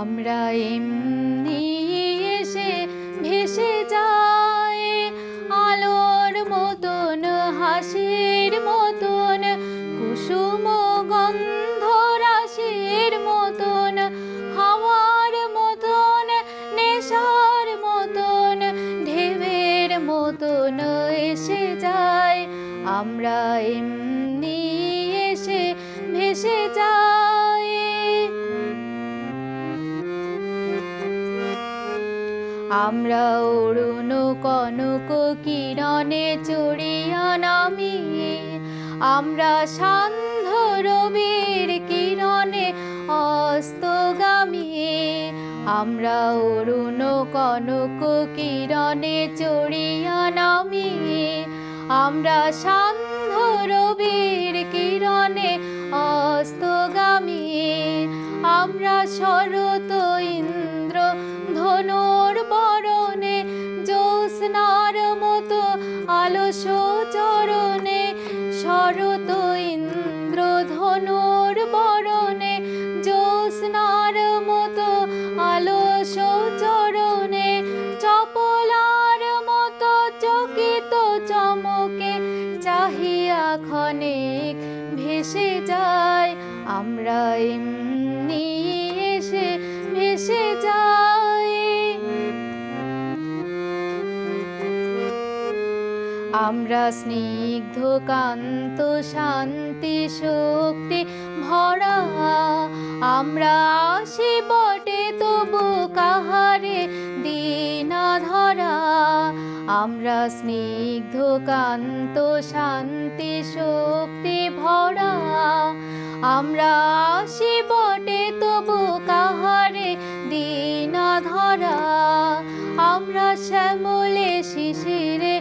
আমরা এমনি এসে ভেসে যাই আলোর মতন, হাসির মতন, কুসুম গন্ধ রাশির মতন, হাওয়ার মতন, নেশার মতন, ঢেউয়ের মতন এসে যায় আমরা এমনি এসে ভেসে যাই। আমরা অরুণ কনক কিরণে চড়িয়া নামিয়ে, আমরা সান্ধ্য রবির কিরণে অস্তগামী আমরা অরুণ কনক কিরণে চড়িয়া নামিয়ে, আমরা সান্ধ্য রবির কিরণে অস্তগামী আমরা শরত ইন্দ্র চরণে শরত ইন্দ্র ধনুর বরণে, জ্যোৎস্নার মতো আলস চরণে, চপলার মতো চকিত চমকে চাহিয়া ক্ষণিক ভেসে যায়, আমরা এমনি আমরা স্নিগ্ধ কান্ত শান্তি শক্তি ভরা, আমরা আসি বটে তবু কাহারে দিনা ধরা আমরা স্নিগ্ধ কান্ত শান্তি শক্তি ভরা, আমরা আসি বটে তবু কাহারে দিনা ধরা আমরা শ্যামলে শিশিরে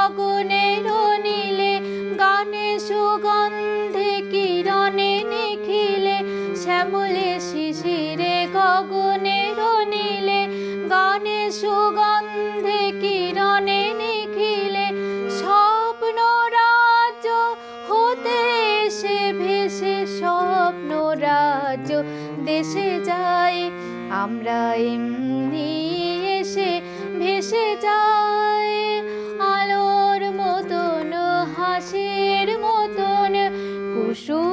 গগনের নীলে গানে সুগন্ধে কিরণে নিখিলে শ্যামলে শিশিরে গগনের নীলে গানে সুগন্ধে কিরণে নিখিলে স্বপ্ন রাজ্য হতে এসে ভেসে স্বপ্ন রাজ্য দেশে যাই, আমরা এমনি এসে ভেসে যাই। আলোর